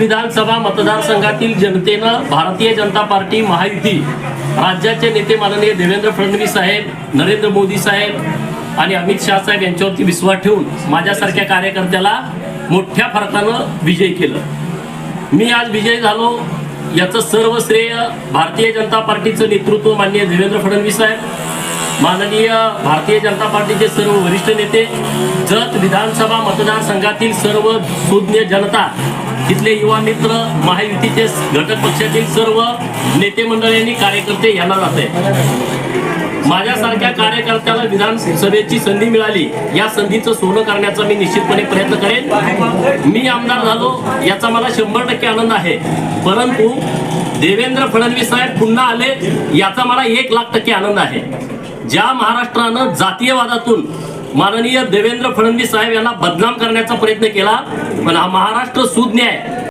विधानसभा मतदारसंघातील जनतेनं भारतीय जनता पार्टी महायुती राज्याचे नेते माननीय देवेंद्र फडणवीस साहेब नरेंद्र मोदी साहेब आणि अमित शहा साहेब यांच्यावरती विश्वास ठेवून माझ्यासारख्या कार्यकर्त्याला मोठ्या फरकानं विजय केलं. मी आज विजय झालो याचं सर्व श्रेय भारतीय जनता पार्टीचं नेतृत्व माननीय देवेंद्र फडणवीस साहेब माननीय भारतीय जनता पार्टीचे सर्व वरिष्ठ नेते जत विधानसभा मतदारसंघातील सर्व सुज्ञ जनता तिथले युवा मित्र महायुतीचे घटक पक्षातील सर्व नेते मंडळी कार्यकर्ते यांना जाते. माझ्यासारख्या कार्यकर्त्याला विधानसभेची संधी मिळाली या संधीचं सोनं करण्याचा मी निश्चितपणे प्रयत्न करेन. मी आमदार झालो याचा मला शंभर टक्के आनंद आहे. परंतु देवेंद्र फडणवीस साहेब पुन्हा आले याचा मला एक लाख टक्के आनंद आहे. ज्या महाराष्ट्रानं जातीयवादातून माननीय देवेंद्र फडणवीस साहेब यांना बदनाम करण्याचा प्रयत्न केला पण हा महाराष्ट्र सुज्ञ आहे.